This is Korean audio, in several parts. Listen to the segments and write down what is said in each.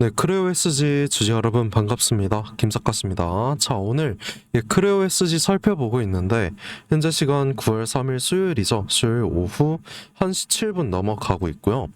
네, 크레오 SG 주주 여러분 반갑습니다. 김석가입니다. 자, 오늘 이 크레오 SG 살펴보고 있는데 현재 시간 9월 3일 수요일이죠. 수요일 오후 1시 7분 넘어가고 있고요.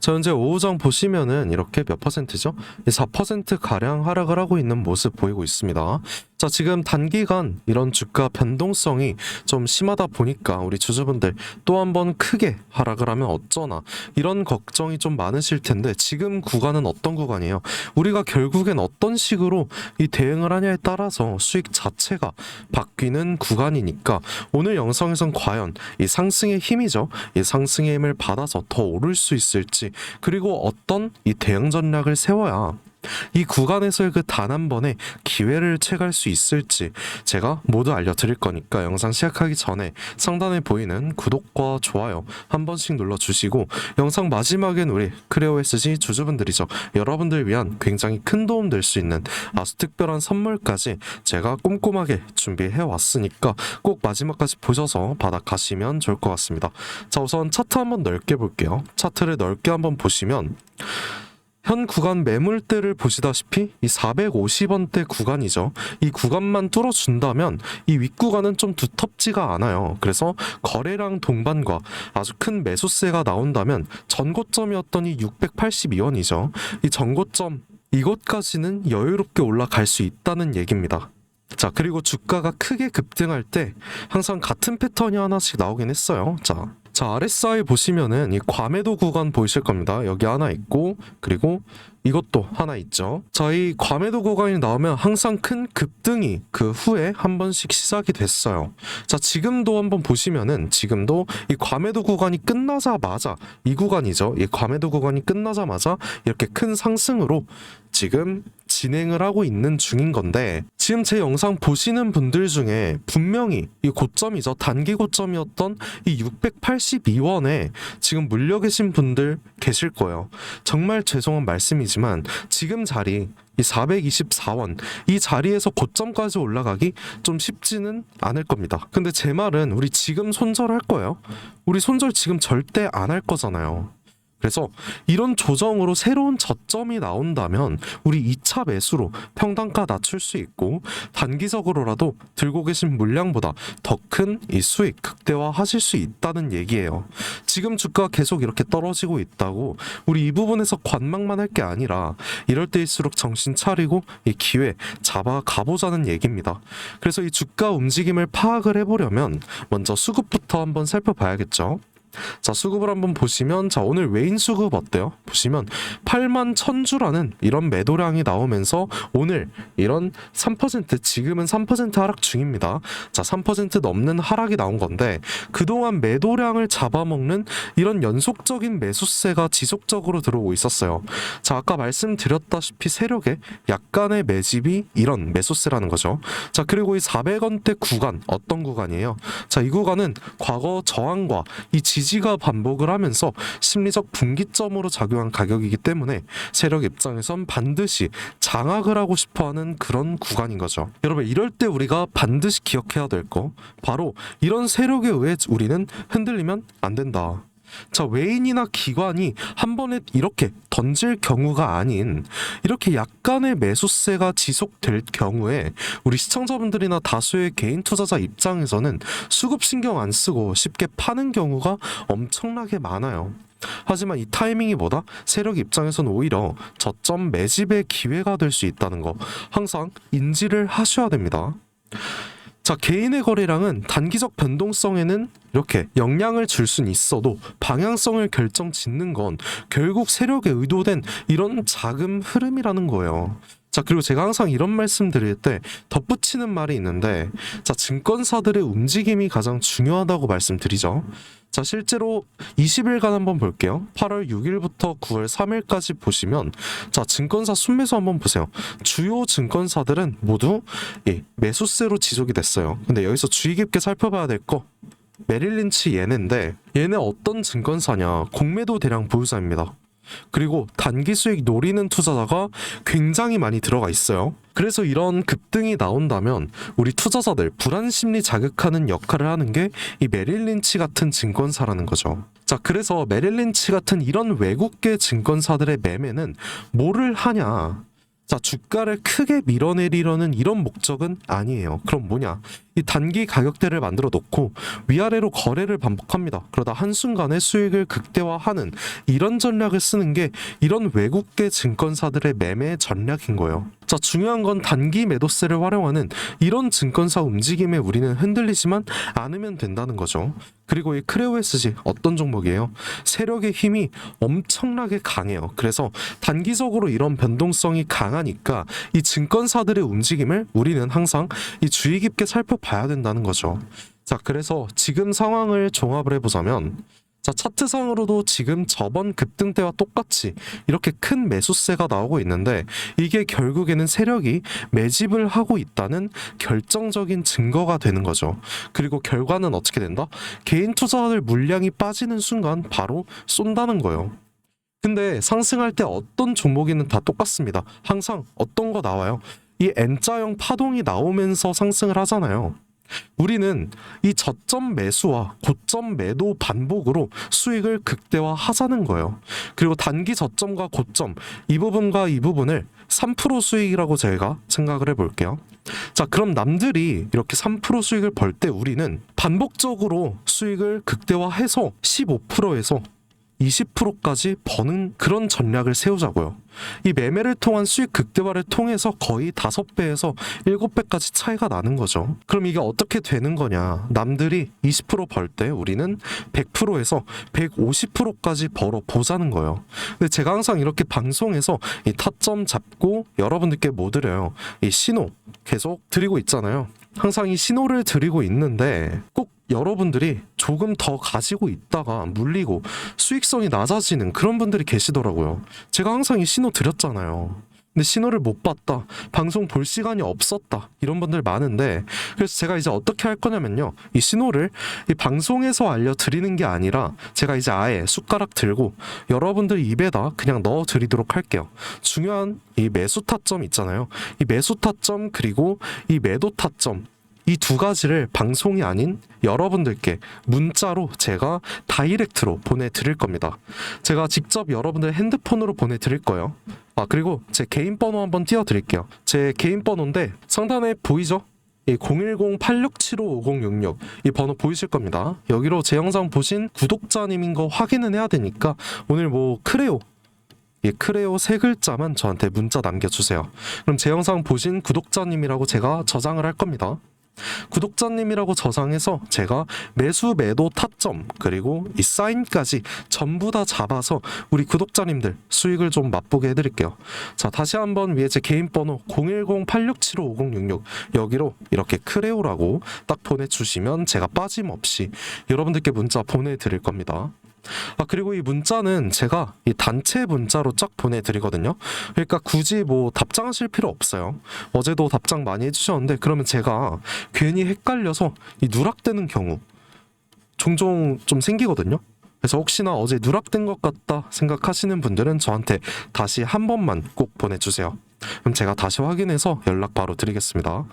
자, 현재 오후장 보시면은 이렇게 몇 퍼센트죠? 이4% 가량 하락을 하고 있는 모습 보이고 있습니다. 자, 지금 단기간 이런 주가 변동성이 좀 심하다 보니까 우리 주주분들 또 한 번 크게 하락을 하면 어쩌나 이런 걱정이 좀 많으실 텐데 지금 구간은 어떤 구간이에요? 우리가 결국엔 어떤 식으로 이 대응을 하냐에 따라서 수익 자체가 바뀌는 구간이니까 오늘 영상에선 과연 이 상승의 힘이죠. 이 상승의 힘을 받아서 더 오를 수 있을지 그리고 어떤 이 대응 전략을 세워야 이 구간에서의 그 단 한 번의 기회를 채갈 수 있을지 제가 모두 알려드릴 거니까 영상 시작하기 전에 상단에 보이는 구독과 좋아요 한 번씩 눌러주시고 영상 마지막엔 우리 크레오 SG 주주분들이죠. 여러분들 위한 굉장히 큰 도움 될 수 있는 아주 특별한 선물까지 제가 꼼꼼하게 준비해 왔으니까 꼭 마지막까지 보셔서 받아 가시면 좋을 것 같습니다. 자 우선 차트 한번 넓게 볼게요. 차트를 넓게 한번 보시면 현 구간 매물대를 보시다시피 이 450원대 구간이죠. 이 구간만 뚫어준다면 이 윗구간은 좀 두텁지가 않아요. 그래서 거래량 동반과 아주 큰 매수세가 나온다면 전고점이었던 이 682원이죠. 이 전고점 이곳까지는 여유롭게 올라갈 수 있다는 얘기입니다. 자, 그리고 주가가 크게 급등할 때 항상 같은 패턴이 하나씩 나오긴 했어요. 자, 자, RSI 보시면은 이 과매도 구간 보이실 겁니다. 여기 하나 있고, 그리고 이것도 하나 있죠. 자, 이 과매도 구간이 나오면 항상 큰 급등이 그 후에 한 번씩 시작이 됐어요. 자, 지금도 한번 보시면은 지금도 이 과매도 구간이 끝나자마자 이 구간이죠. 이 과매도 구간이 끝나자마자 이렇게 큰 상승으로 지금 진행을 하고 있는 중인 건데 지금 제 영상 보시는 분들 중에 분명히 이 고점이죠. 단기 고점이었던 이 682원에 지금 물려 계신 분들 계실 거예요. 정말 죄송한 말씀이지만 지금 자리 이 424원 이 자리에서 고점까지 올라가기 좀 쉽지는 않을 겁니다. 근데 제 말은 우리 지금 손절할 거예요. 우리 손절 지금 절대 안 할 거잖아요 그래서 이런 조정으로 새로운 저점이 나온다면 우리 2차 매수로 평단가 낮출 수 있고 단기적으로라도 들고 계신 물량보다 더 큰 이 수익 극대화 하실 수 있다는 얘기예요. 지금 주가 계속 이렇게 떨어지고 있다고 우리 이 부분에서 관망만 할 게 아니라 이럴 때일수록 정신 차리고 이 기회 잡아 가보자는 얘기입니다. 그래서 이 주가 움직임을 파악을 해보려면 먼저 수급부터 한번 살펴봐야겠죠. 자 수급을 한번 보시면 자 오늘 외인 수급 어때요? 보시면 8만 천주라는 이런 매도량이 나오면서 오늘 이런 3% 지금은 3% 하락 중입니다. 자 3% 넘는 하락이 나온 건데 그동안 매도량을 잡아먹는 이런 연속적인 매수세가 지속적으로 들어오고 있었어요. 자 아까 말씀드렸다시피 세력의 약간의 매집이 이런 매수세라는 거죠. 자 그리고 이 400원대 구간 어떤 구간이에요? 자 이 구간은 과거 저항과 이 지 지가 반복을 하면서 심리적 분기점으로 작용한 가격이기 때문에 세력 입장에선 반드시 장악을 하고 싶어하는 그런 구간인 거죠. 여러분 이럴 때 우리가 반드시 기억해야 될 거 바로 이런 세력에 의해 우리는 흔들리면 안 된다. 자, 외인이나 기관이 한 번에 이렇게 던질 경우가 아닌 이렇게 약간의 매수세가 지속될 경우에 우리 시청자분들이나 다수의 개인 투자자 입장에서는 수급 신경 안 쓰고 쉽게 파는 경우가 엄청나게 많아요. 하지만 이 타이밍이 뭐다? 세력 입장에서는 오히려 저점 매집의 기회가 될 수 있다는 거 항상 인지를 하셔야 됩니다. 자, 개인의 거래량은 단기적 변동성에는 이렇게 영향을 줄 수는 있어도 방향성을 결정 짓는 건 결국 세력에 의도된 이런 자금 흐름이라는 거예요. 자, 그리고 제가 항상 이런 말씀 드릴 때 덧붙이는 말이 있는데, 자, 증권사들의 움직임이 가장 중요하다고 말씀드리죠. 자, 실제로 20일간 한번 볼게요. 8월 6일부터 9월 3일까지 보시면, 자, 증권사 순매수 한번 보세요. 주요 증권사들은 모두 예, 매수세로 지속이 됐어요. 근데 여기서 주의 깊게 살펴봐야 될 거, 메릴린치 얘네인데, 얘네 어떤 증권사냐? 공매도 대량 보유사입니다. 그리고 단기 수익 노리는 투자자가 굉장히 많이 들어가 있어요. 그래서 이런 급등이 나온다면 우리 투자자들 불안 심리 자극하는 역할을 하는 게 이 메릴 린치 같은 증권사라는 거죠. 자, 그래서 메릴 린치 같은 이런 외국계 증권사들의 매매는 뭐를 하냐? 자, 주가를 크게 밀어내리려는 이런 목적은 아니에요. 그럼 뭐냐? 이 단기 가격대를 만들어 놓고 위아래로 거래를 반복합니다. 그러다 한순간에 수익을 극대화하는 이런 전략을 쓰는 게 이런 외국계 증권사들의 매매 전략인 거예요. 자, 중요한 건 단기 매도세를 활용하는 이런 증권사 움직임에 우리는 흔들리지만 않으면 된다는 거죠. 그리고 이 크레오 SG 어떤 종목이에요? 세력의 힘이 엄청나게 강해요. 그래서 단기적으로 이런 변동성이 강하니까 이 증권사들의 움직임을 우리는 항상 이 주의 깊게 살펴 봐야 된다는 거죠. 자, 그래서 지금 상황을 종합을 해보자면 자, 차트상으로도 지금 저번 급등 때와 똑같이 이렇게 큰 매수세가 나오고 있는데 이게 결국에는 세력이 매집을 하고 있다는 결정적인 증거가 되는 거죠. 그리고 결과는 어떻게 된다? 개인 투자자들 물량이 빠지는 순간 바로 쏜다는 거예요. 근데 상승할 때 어떤 종목이는 다 똑같습니다. 항상 어떤 거 나와요? 이 N자형 파동이 나오면서 상승을 하잖아요. 우리는 이 저점 매수와 고점 매도 반복으로 수익을 극대화하자는 거예요. 그리고 단기 저점과 고점 이 부분과 이 부분을 3% 수익이라고 제가 생각을 해볼게요. 자, 그럼 남들이 이렇게 3% 수익을 벌 때 우리는 반복적으로 수익을 극대화해서 15%에서 20%까지 버는 그런 전략을 세우자고요. 이 매매를 통한 수익 극대화를 통해서 거의 5배에서 7배까지 차이가 나는 거죠. 그럼 이게 어떻게 되는 거냐? 남들이 20%벌 때 우리는 100%에서 150%까지 벌어 보자는 거예요. 근데 제가 항상 이렇게 방송에서 이 타점 잡고 여러분들께 뭐 드려요? 이 신호 계속 드리고 있잖아요. 항상 이 신호를 드리고 있는데 꼭 여러분들이 조금 더 가지고 있다가 물리고 수익성이 낮아지는 그런 분들이 계시더라고요. 제가 항상 이 신호 드렸잖아요. 근데 신호를 못 봤다. 방송 볼 시간이 없었다. 이런 분들 많은데 그래서 제가 이제 어떻게 할 거냐면요. 이 신호를 이 방송에서 알려 드리는 게 아니라 제가 이제 아예 숟가락 들고 여러분들 입에다 그냥 넣어 드리도록 할게요. 중요한 이 매수 타점 있잖아요. 이 매수 타점 그리고 이 매도 타점 이 두 가지를 방송이 아닌 여러분들께 문자로 제가 다이렉트로 보내드릴 겁니다. 제가 직접 여러분들 핸드폰으로 보내드릴 거예요. 아 그리고 제 개인 번호 한번 띄워드릴게요. 제 개인 번호인데 상단에 보이죠? 이010-8675-5066 이 번호 보이실 겁니다. 여기로 제 영상 보신 구독자님인 거 확인은 해야 되니까 오늘 뭐 크레오 이 크레오 세 글자만 저한테 문자 남겨주세요. 그럼 제 영상 보신 구독자님이라고 제가 저장을 할 겁니다. 구독자님이라고 저장해서 제가 매수 매도 타점 그리고 이 사인까지 전부 다 잡아서 우리 구독자님들 수익을 좀 맛보게 해드릴게요. 자 다시 한번 위에 제 개인 번호 010-8675-5066 여기로 이렇게 크레오라고 딱 보내주시면 제가 빠짐없이 여러분들께 문자 보내드릴 겁니다. 아 그리고 이 문자는 제가 이 단체 문자로 쫙 보내드리거든요. 그러니까 굳이 뭐 답장하실 필요 없어요. 어제도 답장 많이 해주셨는데 그러면 제가 괜히 헷갈려서 이 누락되는 경우 종종 좀 생기거든요. 그래서 혹시나 어제 누락된 것 같다 생각하시는 분들은 저한테 다시 한 번만 꼭 보내주세요. 그럼 제가 다시 확인해서 연락 바로 드리겠습니다.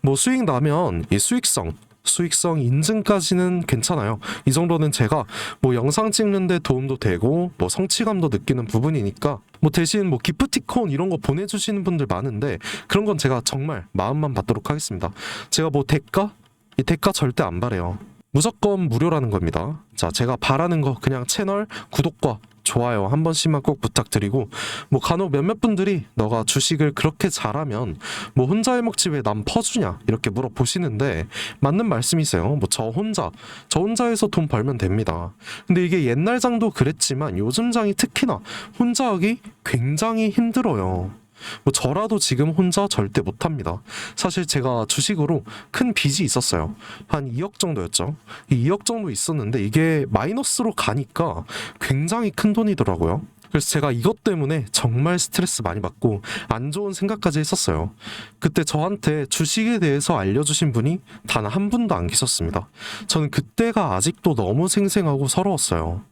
뭐 수익 나면 이 수익성 수익성 인증까지는 괜찮아요. 이 정도는 제가 뭐 영상 찍는데 도움도 되고 뭐 성취감도 느끼는 부분이니까 뭐 대신 뭐 기프티콘 이런 거 보내주시는 분들 많은데 그런 건 제가 정말 마음만 받도록 하겠습니다. 제가 뭐 대가 이 대가 절대 안 바래요. 무조건 무료라는 겁니다. 자, 제가 바라는 거 그냥 채널 구독과 좋아요 한 번씩만 꼭 부탁드리고 뭐 간혹 몇몇 분들이 너가 주식을 그렇게 잘하면 뭐 혼자 해먹지 왜 남 퍼주냐 이렇게 물어보시는데 맞는 말씀이세요. 뭐 저 혼자 저 혼자해서 돈 벌면 됩니다. 근데 이게 옛날 장도 그랬지만 요즘 장이 특히나 혼자 하기 굉장히 힘들어요. 뭐 저라도 지금 혼자 절대 못합니다. 사실 제가 주식으로 큰 빚이 있었어요. 한 2억 정도였죠. 이 2억 정도 있었는데 이게 마이너스로 가니까 굉장히 큰 돈이더라고요. 그래서 제가 이것 때문에 정말 스트레스 많이 받고 안 좋은 생각까지 했었어요. 그때 저한테 주식에 대해서 알려주신 분이 단 한 분도 안 계셨습니다. 저는 그때가 아직도 너무 생생하고 서러웠어요.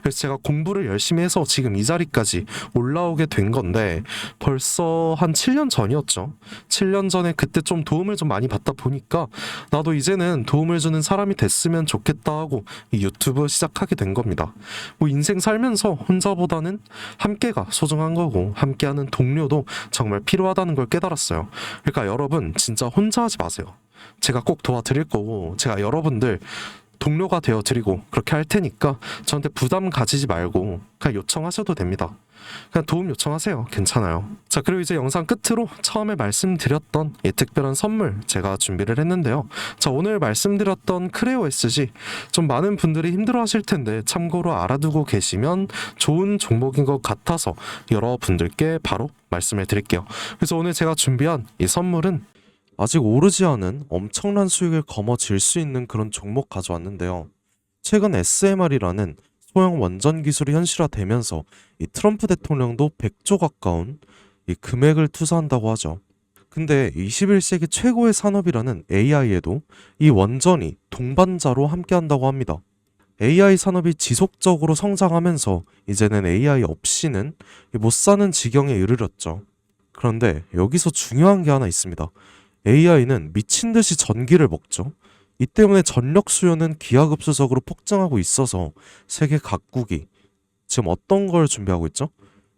그래서 제가 공부를 열심히 해서 지금 이 자리까지 올라오게 된 건데 벌써 한 7년 전이었죠. 7년 전에 그때 좀 도움을 좀 많이 받다 보니까 나도 이제는 도움을 주는 사람이 됐으면 좋겠다 하고 이 유튜브 시작하게 된 겁니다. 뭐 인생 살면서 혼자보다는 함께가 소중한 거고 함께하는 동료도 정말 필요하다는 걸 깨달았어요. 그러니까 여러분 진짜 혼자 하지 마세요. 제가 꼭 도와드릴 거고 제가 여러분들 동료가 되어 드리고 그렇게 할 테니까 저한테 부담 가지지 말고 그냥 요청하셔도 됩니다. 그냥 도움 요청하세요. 괜찮아요. 자, 그리고 이제 영상 끝으로 처음에 말씀드렸던 이 특별한 선물 제가 준비를 했는데요. 자, 오늘 말씀드렸던 크레오 SG 좀 많은 분들이 힘들어 하실 텐데 참고로 알아두고 계시면 좋은 종목인 것 같아서 여러분들께 바로 말씀을 드릴게요. 그래서 오늘 제가 준비한 이 선물은 아직 오르지 않은 엄청난 수익을 거머쥘 수 있는 그런 종목 가져왔는데요. 최근 SMR이라는 소형 원전 기술이 현실화되면서 이 트럼프 대통령도 100조 가까운 이 금액을 투자한다고 하죠. 근데 21세기 최고의 산업이라는 AI에도 이 원전이 동반자로 함께한다고 합니다. AI 산업이 지속적으로 성장하면서 이제는 AI 없이는 못 사는 지경에 이르렀죠. 그런데 여기서 중요한 게 하나 있습니다. AI는 미친 듯이 전기를 먹죠. 이 때문에 전력 수요는 기하급수적으로 폭증하고 있어서 세계 각국이 지금 어떤 걸 준비하고 있죠?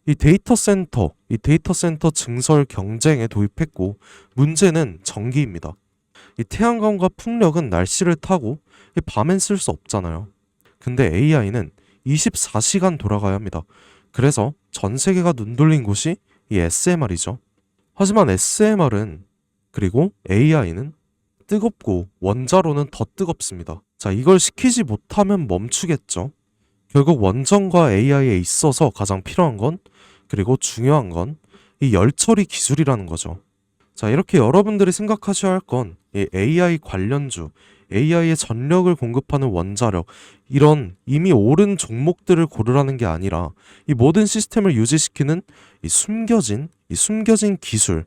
이 데이터 센터, 이 데이터 센터 증설 경쟁에 도입했고 문제는 전기입니다. 이 태양광과 풍력은 날씨를 타고 이 밤엔 쓸 수 없잖아요. 근데 AI는 24시간 돌아가야 합니다. 그래서 전 세계가 눈 돌린 곳이 이 SMR이죠. 하지만 SMR은 그리고 AI는 뜨겁고 원자로는 더 뜨겁습니다. 자, 이걸 시키지 못하면 멈추겠죠. 결국 원전과 AI에 있어서 가장 필요한 건 그리고 중요한 건 이 열처리 기술이라는 거죠. 자, 이렇게 여러분들이 생각하셔야 할 건 이 AI 관련주, AI에 전력을 공급하는 원자력, 이런 이미 오른 종목들을 고르라는 게 아니라 이 모든 시스템을 유지시키는 이 숨겨진, 이 숨겨진 기술,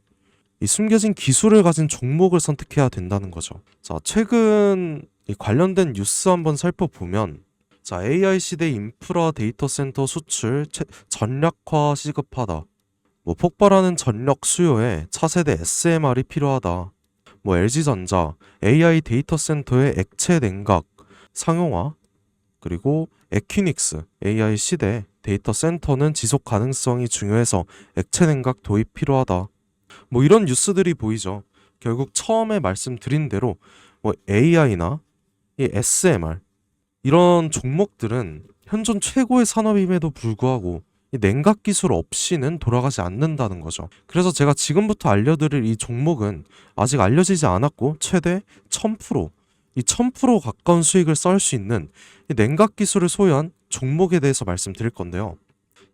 이 숨겨진 기술을 가진 종목을 선택해야 된다는 거죠. 자, 최근 이 관련된 뉴스 한번 살펴보면 자, AI 시대 인프라 데이터 센터 수출 최- 전략화 시급하다. 뭐 폭발하는 전력 수요에 차세대 SMR이 필요하다. 뭐 LG전자 AI 데이터 센터의 액체 냉각 상용화 그리고 에퀴닉스 AI 시대 데이터 센터는 지속 가능성이 중요해서 액체 냉각 도입 필요하다. 뭐 이런 뉴스들이 보이죠. 결국 처음에 말씀드린 대로 뭐 AI나 이 SMR 이런 종목들은 현존 최고의 산업임에도 불구하고 이 냉각 기술 없이는 돌아가지 않는다는 거죠. 그래서 제가 지금부터 알려드릴 이 종목은 아직 알려지지 않았고 최대 1000%, 이 1000% 가까운 수익을 쌓을 수 있는 이 냉각 기술을 소유한 종목에 대해서 말씀드릴 건데요.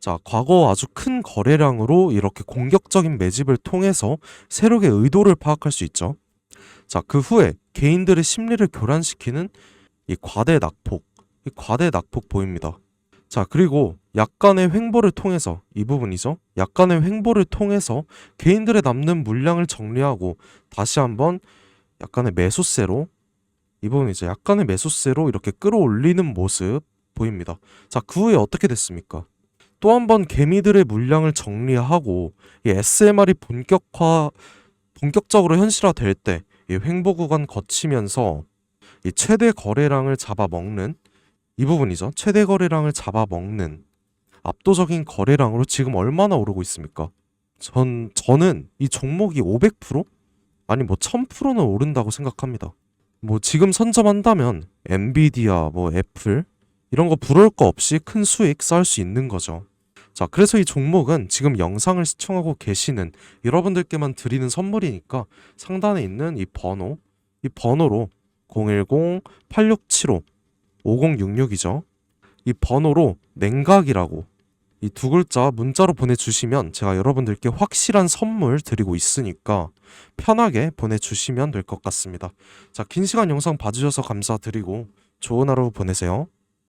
자, 과거 아주 큰 거래량으로 이렇게 공격적인 매집을 통해서 세력의 의도를 파악할 수 있죠. 자, 그 후에 개인들의 심리를 교란시키는 이 과대 낙폭, 이 과대 낙폭 보입니다. 자, 그리고 약간의 횡보를 통해서 이 부분이죠. 약간의 횡보를 통해서 개인들의 남는 물량을 정리하고 다시 한번 약간의 매수세로 이 부분이죠. 약간의 매수세로 이렇게 끌어올리는 모습 보입니다. 자, 그 후에 어떻게 됐습니까? 또 한 번 개미들의 물량을 정리하고 이 SMR이 본격화 본격적으로 현실화될 때 이 횡보 구간 거치면서 이 최대 거래량을 잡아먹는 이 부분이죠. 최대 거래량을 잡아먹는 압도적인 거래량으로 지금 얼마나 오르고 있습니까? 전 저는 이 종목이 500% 아니 뭐 1000%는 오른다고 생각합니다. 뭐 지금 선점한다면 엔비디아 뭐 애플 이런 거 부러울 거 없이 큰 수익 쌓을 수 있는 거죠. 자, 그래서 이 종목은 지금 영상을 시청하고 계시는 여러분들께만 드리는 선물이니까 상단에 있는 이 번호, 이 번호로 010-8675-5066이죠. 이 번호로 냉각이라고 이 두 글자 문자로 보내주시면 제가 여러분들께 확실한 선물 드리고 있으니까 편하게 보내주시면 될 것 같습니다. 자, 긴 시간 영상 봐주셔서 감사드리고 좋은 하루 보내세요.